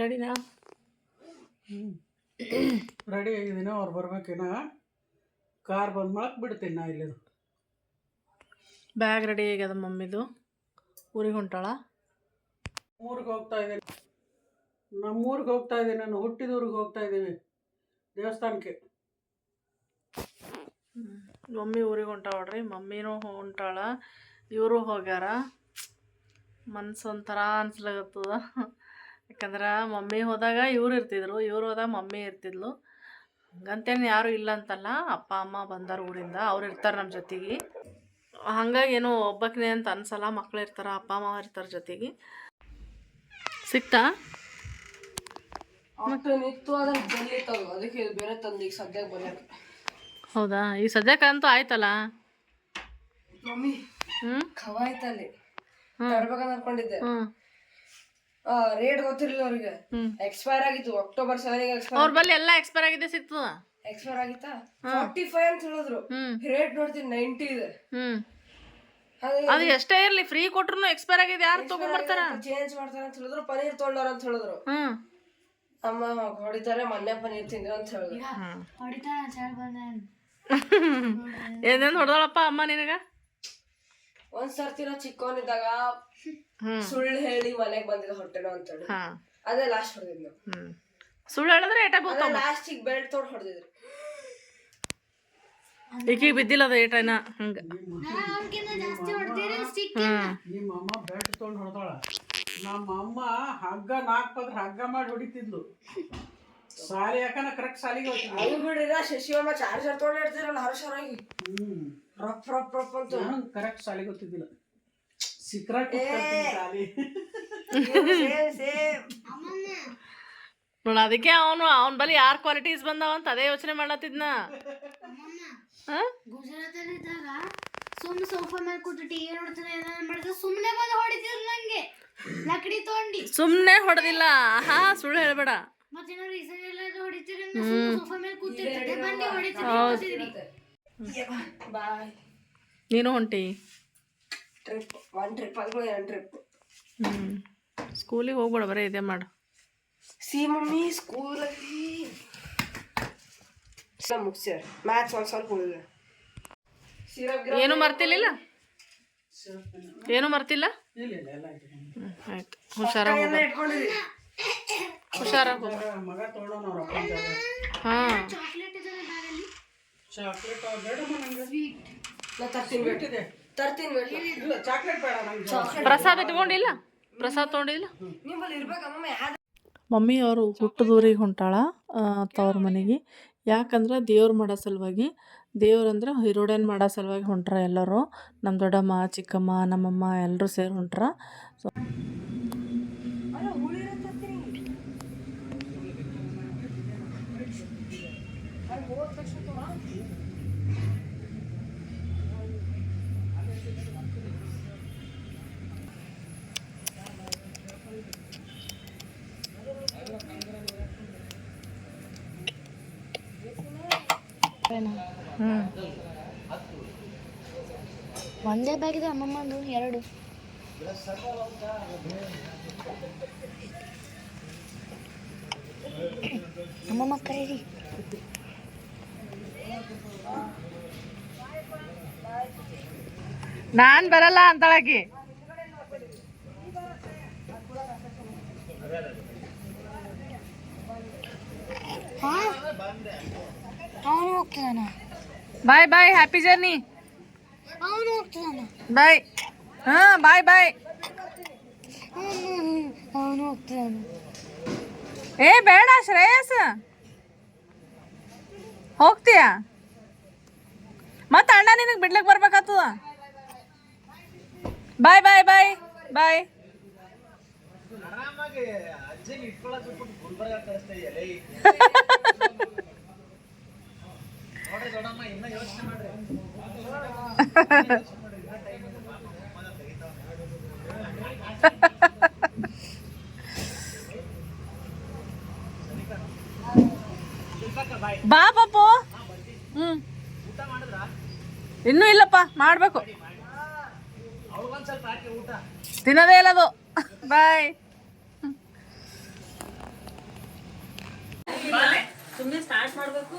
ರೆಡಿನಾ ರೆಡಿ ಆಗಿದ್ದೀನ? ಅವ್ರು ಬರ್ಬೇಕಿನ್ನ ಕಾರ್ ಬಂದ್ ಮಾಡಕ್ಕೆ ಬಿಡ್ತೀನಿ ನಾ ಇಲ್ಲಿ ಬ್ಯಾಗ್ ರೆಡಿ ಆಗ್ಯದ ಮಮ್ಮಿದು? ಊರಿಗೆ ಹೊಂಟಾಳ? ಊರಿಗೆ ಹೋಗ್ತಾ ಇದ್ದೀನಿ. ನಮ್ಮೂರಿಗೆ ಹೋಗ್ತಾ ಇದ್ದೀನಿ. ನಾನು ಹುಟ್ಟಿದ ಊರಿಗೆ ಹೋಗ್ತಾ ಇದ್ದೀವಿ ದೇವಸ್ಥಾನಕ್ಕೆ. ಮಮ್ಮಿ ಊರಿಗೆ ಹೊಂಟಾವಳ್ರಿ ಮಮ್ಮಿನೂ ಹೊಂಟಾಳ. ಇವರು ಹೋಗ್ಯಾರ. ಮನ್ಸು ಒಂಥರ ಅನ್ಸ್ಲಾಗತ್ತದ. ಯಾಕಂದ್ರೆ ಮಮ್ಮಿ ಹೋದಾಗ ಇವ್ರು ಇರ್ತಿದ್ರು ಇವ್ರು ಹೋದಾಗ ಮಮ್ಮಿ ಇರ್ತಿದ್ಲು. ಹಂಗಂತೇನು ಯಾರು ಇಲ್ಲ ಅಂತಲ್ಲ ಅಪ್ಪ ಅಮ್ಮ ಬಂದಾರ ಊರಿಂದ ಅವ್ರು ಇರ್ತಾರೆ ನಮ್ಮ ಜೊತೆಗೆ. ಹಂಗಾಗಿ ಏನೋ ಒಬ್ಬಕ್ಕೆ ಅಂತ ಅನ್ಸಲ್ಲ ಮಕ್ಳು ಇರ್ತಾರ ಅಪ್ಪ ಅಮ್ಮ ಇರ್ತಾರೆ ಜೊತೆಗೆ. ಸಿಕ್ತಾ? ಹೌದಾ? ಈ ಸದ್ಯಕ್ಕಂತೂ ಆಯ್ತಲ್ಲ? ಮಮ್ಮಿ ಹ್ಞೂ ಖವಾಯ್ತಲ್ಲಿ ತರ್ಬೇಕಂತ ಅನ್ಕೊಂಡಿದ್ದೆ ಹ್ಞೂ ರೇಟ್ ಗೊತ್ತಿರಲಿಲ್ಲ ಅವ್ರಿಗೆ. ಎಕ್ಸ್ಪೈರ್ ಆಗಿತ್ತು ಅಕ್ಟೋಬರ್ ಸೆವೆನ್ಗೆ ಎಕ್ಸ್ಪೈರ್ ಅವ್ರ ಬಲ್ಲಿ ಎಲ್ಲ ಎಕ್ಸ್ಪೈರ್ ಆಗಿದೆ ಸಿಗ್ತದ ಎಕ್ಸ್ಪೈರ್ ಆಗಿತ್ತಾ? ಫಾರ್ಟಿ ಫೈವ್ ಅಂತ ಹೇಳಿದ್ರು. ರೇಟ್ ನೋಡ್ತೀನಿ ನೈಂಟಿ ಇದೆ. ಹ್ಮ್. ಅದೇ ಅದು ಎಷ್ಟೇ ಇರ್ಲಿ ಫ್ರೀ ಕೊಟ್ರು ಎಕ್ಸ್ಪೈರ್ ಆಗಿದೆ ಯಾರು ತಗೊಂಡ್ಬರ್ತಾರ ಚೇಂಜ್ ಮಾಡ್ತಾರ ಅಂತ ಹೇಳಿದ್ರು ಪನೀರ್ ತೊಗೊಂಡವ್ರ ಅಂತ ಹೇಳಿದ್ರು. ಅಮ್ಮ ಹೊಡಿತಾರೆ ಮೊನ್ನೆ ಪನೀರ್ ತಿಂದ್ರು ಅಂತ ಹೇಳಿದ್ರು. ಏನೇನು ಹೊಡೆದಳಪ್ಪ ಅಮ್ಮ ನಿನಗ? ಒಂದ್ ಸರ್ತಿ ನಾ ಚಿಕ್ಕವನಿದ್ದಾಗ ಇದ್ದಾಗ ಸುಳ್ಳು ಹೇಳಿ ಮನೆಗ್ ಬಂದಿದ್ದ ಹೊಟ್ಟೆನೋ ಅಂತ ಹೇಳಿ ಹಾ. ಅದೇ ಲಾಸ್ಟ್ ಹೊಡೆದಿದ್ದು ಹ್ಮ್. ಸುಳ್ಳು ಹೇಳಿದ್ರೆ ಏಟ ಅದೇ ಬೀಳ್ತಾವ ಲಾಸ್ಟಿಗೆ ಬೆಲ್ಟ್ ತೊಗೊಂಡು ಹೊಡೆದಿದ್ರು. ಈಕಿಗೆ ಬಿದ್ದಿಲ್ಲ ಅದು ಏಟೈನ ಹಂಗ. ಹ್ಮ್ ನಿಮ್ಮ ಅಮ್ಮ ಬೆಲ್ಟ್ ತೊಗೊಂಡು ಹೊಡೆದಾಳ ನಮ್ಮ ಅಮ್ಮ ಹಗ್ಗ ನಾಲ್ಕು ಪದ್ರ ಹಗ್ಗ ಮಾಡಿ ಹೊಡಿತಿದ್ಲು. ಸಾಲಿ ಯಾಕನ ಕರೆಕ್ಟ್ ಸಾಲಿಗೆ ಹೋಗ್ತಿದ್ಲು ಅದು ಬಿಡಿರ ಶಶಿವಮ್ಮ ಚಾರ್ಜರ್ ತೊಗೊಂಡು ಇಡ್ತಿರಲ್ಲ ಹರ್ಷರಾಗಿ ಹ್ಞೂ ರಫ್ ರಫ್ ರಫ್ ಅಂತ. ನಾನು ಕರೆಕ್ಟ್ ಸಾಲಿಗೆ ಗೊತ್ತಿದ್ದಿಲ್ಲ ಸಿಕ್ರಾಟ್ ಸಾಲಿ ಸೇಮ್ ಸೇಮ್ ನೋಡ ಅದಕ್ಕೆ ಅವನು ಅವನ ಬಳಿ ಯಾರ್ ಕ್ವಾಲಿಟೀಸ್ ಬಂದಾವ ಅಂತ ಅದೇ ಯೋಚನೆ ಮಾಡತ್ತಿದ್ನ. ಹಾ? ಗುಜರಾತಲ್ಲಿದ್ದಾಗ ಸುಮ್ಮನೆ ಸೋಫಾ ಮೇಲೆ ಕೂತು ಟಿವಿ ನೋಡ್ತಾನೆ ಏನಾದ್ರು ಮಾಡಿದ್ರೆ ಸುಮ್ಮನೆ ಬಂದು ಹೊಡಿತಿದ್ರು ನಂಗೆ. ಲಕಡಿ ತಗೊಂಡಿ. ಸುಮ್ಮನೆ ಹೊಡೆದಿಲ್ಲ. ಹಾ ಸುಳ್ಳು ಹೇಳ್ಬೇಡ. ಮತ್ತೇನೋ ರೀಸನ್ ಎಲ್ಲ ಹೊಡಿತೀರಿ ಸೋಫಾ ಮೇಲೆ ಕೂತಿರ್ತಾರೆ ಬಂದು ಹೊಡಿತೀರಿ ಬಾಯ್. ನೀನು ಹೊಂಟಿ ಟ್ರಿಪ್ ಒನ್ ಟ್ರಿಪ್ ಅದು ಎರಡು ಟ್ರಿಪ್. ಹ್ಮ್. ಸ್ಕೂಲಿಗೆ ಹೋಗ್ಬೇಡ ಬರೀ ಇದೇ ಮಾಡು. ಸಿ ಮಮ್ಮಿ ಸ್ಕೂಲಲ್ಲಿ. ಮುಗಿಸ್ಯಾರ. ಮ್ಯಾಥ್ಸ್ ಒಂದು ಸ್ವಲ್ಪ ಉಳಿದ. ಏನು ಮರ್ತಿಲ್ಲ ಏನು ಮರ್ತಿಲ್ಲ? ಇಲ್ಲ ಇಲ್ಲ ಆಯ್ತು. ಹುಷಾರಾಗಿ ಹುಷಾರಾಗಿ ಹಾ. ಚಾಕ್ಲೇಟ್ ಇದೆ ಬ್ಯಾಗಲ್ಲಿ ಚಾಕ್ಲೇಟ್ ಬೇಡಮ್ಮ ನಂಗೆ. ನಾ ತರ್ತೀನಿ ಬೇಡ. ಇದೆ. ತರ್ತೀನಿ ಬೇಡ. ಇಲ್ಲ ಚಾಕ್ಲೇಟ್ ಬೇಡ ನಂಗೆ. ಪ್ರಸಾದ ತಗೊಂಡಿಲ್ಲ ಪ್ರಸಾದ ತಗೊಂಡಿಲ್ಲ? ನಿಮ್ಮಲ್ಲಿ ಇರ್ಬೇಕಮ್ಮ ಯಾವ್ದು ಮಮ್ಮಿ ಅವರು ಹುಟ್ಟದೂರಿಗೆ ಹೊಂಟಾಳ ತವ್ರ ಮನೆಗೆ. ಯಾಕಂದ್ರೆ ದೇವ್ರು ಮಾಡೋ ಸಲುವಾಗಿ ದೇವ್ರಂದ್ರೆ ಹಿರೋಡನ್ ಮಾಡೋ ಸಲುವಾಗಿ ಹೊಂಟ್ರ ಎಲ್ಲರೂ. ನಮ್ಮ ದೊಡ್ಡಮ್ಮ ಚಿಕ್ಕಮ್ಮ ನಮ್ಮಮ್ಮ ಎಲ್ಲರೂ ಸೇರಿ ಹೊಂಟ್ರ. ಸೊ ಹ್ಞೂ ಒಂದೇ ಬ್ಯಾಗ್ ಇದೆ ಅಮ್ಮಮ್ಮಂದು ಎರಡು. ಅಮ್ಮಮ್ಮ ಕರೀರಿ. ನಾನು ಬರಲ್ಲ ಅಂತಳಾಕಿ ಹಾ? ಅವನು ಹೋಗ್ತದಾನ ಬಾಯ್ ಬಾಯ್ ಹ್ಯಾಪಿ ಜರ್ನಿ ಅವನು ಹೋಗ್ತದಾನ ಬಾಯ್ ಹಾ ಬಾಯ್ ಬಾಯ್ ಅವನು ಹೋಗ್ತದಾನ ಏ ಬೇಡ ಶ್ರೇಯಸ್. ಹೋಗ್ತೀಯಾ? ಮತ್ತೆ ಅಣ್ಣ ನಿನಗೆ ಬಿಡ್ಲಿಕ್ಕೆ ಬರ್ಬೇಕಾಗ್ತದ? ಬಾಯ್ ಬಾಯ್ ಬಾಯ್ ಬಾಯ್ ಬಾ ಪಪ್ಪು ಹ್ಮ್. ಇನ್ನೂ ಇಲ್ಲಪ್ಪ ಮಾಡಬೇಕು. ತಿನ್ನೋದೇ ಇಲ್ಲ ಅದು. ಬಾಯ್. ಸುಮ್ಮನೆ ಸ್ಟಾರ್ಟ್ ಮಾಡ್ಬೇಕು.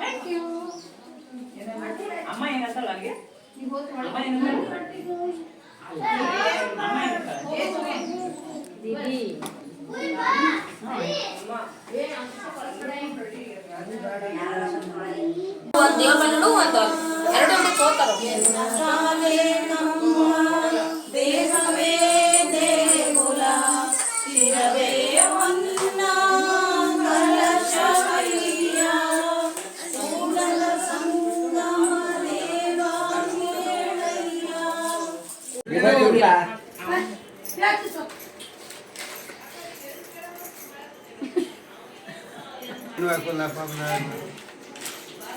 ಏಯ್ ಯಾಕಂದ್ರೆ ನೀನ್ ಕೊಡ್ಲವ? ನಮಸ್ಕಾರ. ದೀದಿ ಒಂದ್ ದೇವ್ರ ಬಂದು ಒಂದು ಎರಡು ಹುಡುಗ ಹೋಗ್ತಾರ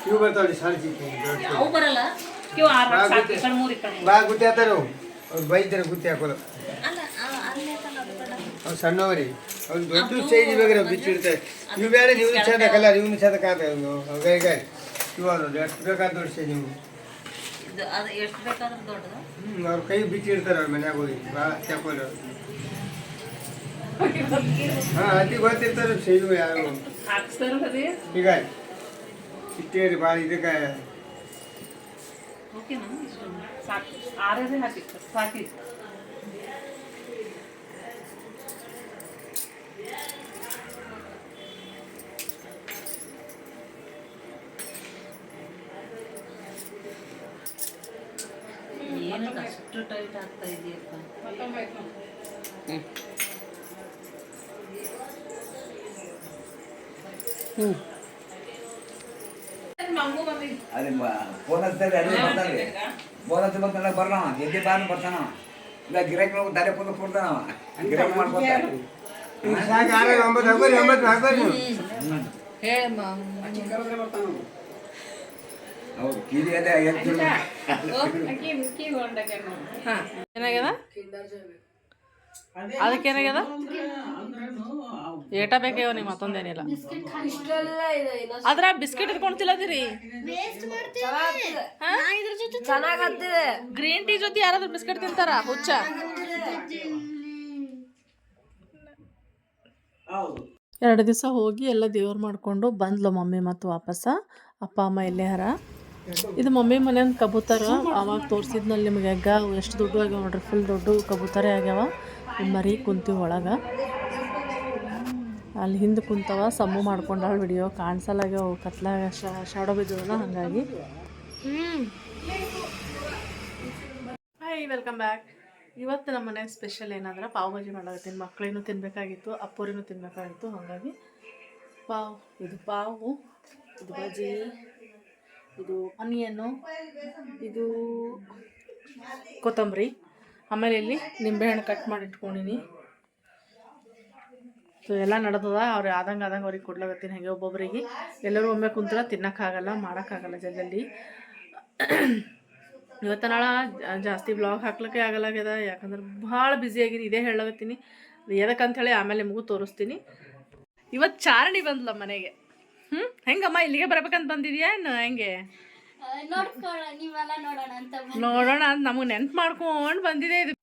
ಕ್ಯೂ ಬರ್ತಾವಳಿ ಸಾಲಿಸಿ ಅವು ಬರಲ್ಲ. ಕ್ಯೂ ಆ ಸಾಕು ಈ ಗುತ್ತಿ ಅವು ಹಾಕೋದು ಅವ್ರು ಸಣ್ಣವರಿ. ಅವ್ರು ದೊಡ್ಡ ಸೈಜ್ ಬೇಕಾದ್ರೆ ಬಿಚ್ಚಿಡ್ತಾರೆ ನೀವು ಬೇರೆ ನೀವು ಚಂದ ಕಲರ್ ಇವನು ಚಂದ ಕಾತ ಗಾಯ ಗಾಯ ಇವಾಗ ನೋಡಿ ಎಷ್ಟು ಬೇಕಾದ ದೊಡ್ಡ ಸೈಜ್ ನೀವು. ಅವ್ರ ಕೈ ಬಿಚ್ಚಿಡ್ತಾರೆ ಅವ್ರ ಮನ್ಯಾಗ ಹೋಗಿ. ಭಾಳ ತಕೊಳ್ಳಿ ಹಾಂ ಅತಿ ಗೊತ್ತಿರ್ತಾರೆ ಸೈಜು ಯಾರು. ಈಗ ಇಷ್ಟೇ ರೀ ಭಾಳ ಇದಕ್ಕೆ ಓಕೆನಾ ಇಷ್ಟು ಏನಕ್ಕೆ ಅಷ್ಟು ಟೈಟ್ ಆಗ್ತಾ ಇದೆಯಪ್ಪ ಅದೇ ಫೋನ್ ಹಚ್ತಾರೆ ಅದೇ ಬರ್ತಾನೆ ಫೋನ್ ಹಚ್ಚಿ ಬರ್ತಾನೆ ಬರ್ಲವ ಎದ್ದಿ ಬಾನು ಬರ್ತಾನ ಇಲ್ಲ ಗಿರಾಕಿ ದಾರಿ ಪುಲ್ಲ ಕೊಡ್ತಾನವ. ಗಿರಾಕಿ ಹೇಳಮ್ಮ ಹೌದು ಕಿವಿ ಅದೇ ಏನಾಗ್ಯದ? ಅದಕ್ಕೇನಾಗ್ಯದ ಏಟ ಬೇಕೇವ ನೀವು ಮತ್ತೊಂದೇನಿಲ್ಲ. ಅದ್ರ ಬಿಸ್ಕೆಟ್ ಜೊತೆ ಚೆನ್ನಾಗತ್ತಿದೆ ಗ್ರೀನ್ ಟೀ ಜೊತೆ ಯಾರಾದ್ರೂ ಬಿಸ್ಕೆಟ್ ತಿಂತಾರ? ಹುಚ್ಚ. ಎರಡು ದಿವಸ ಹೋಗಿ ಎಲ್ಲ ದೇವ್ರು ಮಾಡಿಕೊಂಡು ಬಂದ್ಲು ಮಮ್ಮಿ ಮತ್ತು ವಾಪಸ್ಸ ಅಪ್ಪ ಅಮ್ಮ ಇಲ್ಲೇ ಹರ ಇದು ಮಮ್ಮಿ ಮನೆಯಿಂದ ಕಬೂತರ ಅವಾಗ ತೋರಿಸಿದ್ನಲ್ಲಿ ನಿಮಗೆ ಎಗ್ಗ ಅವು ಎಷ್ಟು ದುಡ್ಡು ಆಗ್ಯಾವ ನೋಡ್ರಿ ಫುಲ್ ದೊಡ್ಡ ಕಬೂತರೇ ಆಗ್ಯಾವ. ಮರಿ ಕುಂತೀವಿ ಒಳಗೆ. ಅಲ್ಲಿ ಹಿಂದೆ ಕುಂತವ ಸಮ್ಮು ಮಾಡ್ಕೊಂಡಾಳು ವಿಡಿಯೋ ಕಾಣಿಸಲ್ಲಾಗ್ಯಾವ ಕತ್ಲಾಗ ಶಾಡೋ ಬಿದ್ದವಲ್ಲ ಹಾಗಾಗಿ. ಹಾಯ್ ವೆಲ್ಕಮ್ ಬ್ಯಾಕ್ ಇವತ್ತು ನಮ್ಮ ಮನೆ ಸ್ಪೆಷಲ್ ಏನಂದ್ರೆ ಪಾವ್ ಭಾಜಿ ಮಾಡಾಕತ್ತೀನಿ. ಮಕ್ಕಳೇನು ತಿನ್ನಬೇಕಾಗಿತ್ತು ಅಪ್ಪೋರಿನೂ ತಿನ್ನಬೇಕಾಗಿತ್ತು ಹಾಗಾಗಿ ಪಾವ್ ಇದು ಪಾವು ಇದು ಬಜಿ ಇದು ಅನಿಯನ್ನು ಇದು ಕೊತ್ತಂಬರಿ. ಆಮೇಲೆ ಇಲ್ಲಿ ನಿಂಬೆಹಣ್ಣು ಕಟ್ ಮಾಡಿ ಇಟ್ಕೊಂಡಿನಿ ಸೊ ಎಲ್ಲ ನಡೆದದ. ಅವ್ರು ಆದಂಗೆ ಆದಂಗೆ ಅವ್ರಿಗೆ ಕೊಡ್ಲಾಗತ್ತೀನಿ ಹಾಗೆ ಒಬ್ಬೊಬ್ಬರಿಗೆ ಎಲ್ಲರೂ ಒಮ್ಮೆ ಕುಂತ್ರ ತಿನ್ನೋಕ್ಕಾಗಲ್ಲ ಮಾಡೋಕ್ಕಾಗಲ್ಲ ಜಲ್ದಿ ಇವತ್ತು ನಾಳೆ ಜಾಸ್ತಿ ಬ್ಲಾಗ್ ಹಾಕ್ಲಿಕ್ಕೆ ಆಗಲಾಗ್ಯದ. ಯಾಕಂದ್ರೆ ಭಾಳ ಬ್ಯುಸಿ ಆಗಿನಿ. ಇದೇ ಹೇಳಾಗತ್ತೀನಿ ಎದಕ್ಕಂಥೇಳಿ ಆಮೇಲೆ ನಿಮಗೂ ತೋರಿಸ್ತೀನಿ. ಇವತ್ತು ಚಾರಣಿ ಬಂದ್ಲ ಮನೆಗೆ. ಹ್ಞೂ ಹೆಂಗಮ್ಮ ಇಲ್ಲಿಗೆ ಬರ್ಬೇಕಂತ ಬಂದಿದ್ಯಾ ಏನು? ಹೆಂಗೆ? ನೋಡೋಣ ಅಂತ ನಮಗೆ ನೆನ್ಪು ಮಾಡ್ಕೊಂಡು ಬಂದಿದೆ ಇದು.